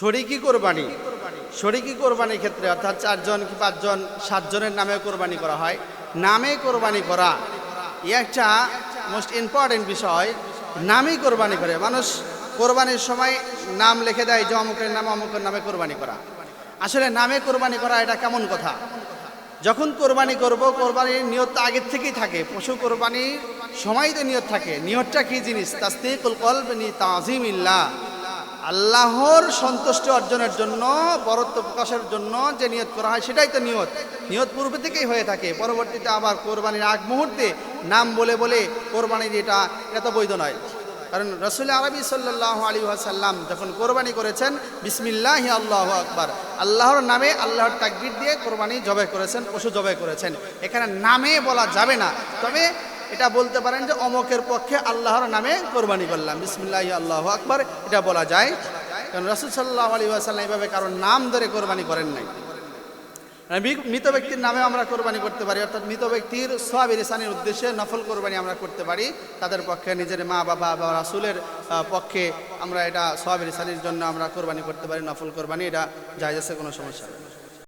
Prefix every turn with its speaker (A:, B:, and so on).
A: শরিকি কোরবানি। শরিকি কোরবানির ক্ষেত্রে অর্থাৎ চারজন কি পাঁচজন, সাতজনের নামে কোরবানি করা হয়। নামে কোরবানি করা ই একটা মোস্ট ইম্পর্টেন্ট বিষয়। নামেই কোরবানি করে। মানুষ কোরবানির সময় নাম লিখে দেয় যে অমুকের নামে অমুকের নামে কোরবানি করা। আসলে নামে কোরবানি করা এটা কেমন কথা? যখন কোরবানি করব, কোরবানির নিয়তটা আগের থেকেই থাকে। পশু কোরবানির সময় তো নিয়ত থাকে। নিয়তটা কি জিনিস? তাস্তিকুল কলব নি তাজিম আল্লাহর সন্তুষ্টি অর্জনের জন্য, বরত্ব প্রকাশের জন্য যে নিয়ত করা হয় সেটাই তো নিয়ত। নিয়ত পূর্বে থেকেই হয়ে থাকে। পরবর্তীতে আবার কোরবানির আগ মুহূর্তে নাম বলে বলে কোরবানি এটা এটা বৈধ নয়। কারণ রসুল আরবি সাল্লাহ আলী সাল্লাম যখন কোরবানি করেছেন, বিসমিল্লাহ আল্লাহ আকবার, আল্লাহর নামে আল্লাহর তাকবির দিয়ে কোরবানি জবাই করেছেন, পশু জবাই করেছেন। এখানে নামে বলা যাবে না। তবে এটা বলতে পারেন যে অমকের পক্ষে আল্লাহর নামে কোরবানি করলাম। বিসমিল্লাহ আল্লাহ আকবার, এটা বলা যায়। কারণ রসুল সাল্লাহ আলী আসাল্লাম এইভাবে কারণ নাম ধরে কোরবানি করেন নাই। মৃত ব্যক্তির নামে আমরা কোরবানি করতে পারি, অর্থাৎ মৃত ব্যক্তির সোয়াবির ইসানির উদ্দেশ্যে নফল কোরবানি আমরা করতে পারি। তাদের পক্ষে নিজের মা, বাবা বা রাসুলের পক্ষে আমরা এটা সোয়াবির ইসানির জন্য আমরা কোরবানি করতে পারি, নফল কোরবানি, এটা যায় কোনো সমস্যা নেই।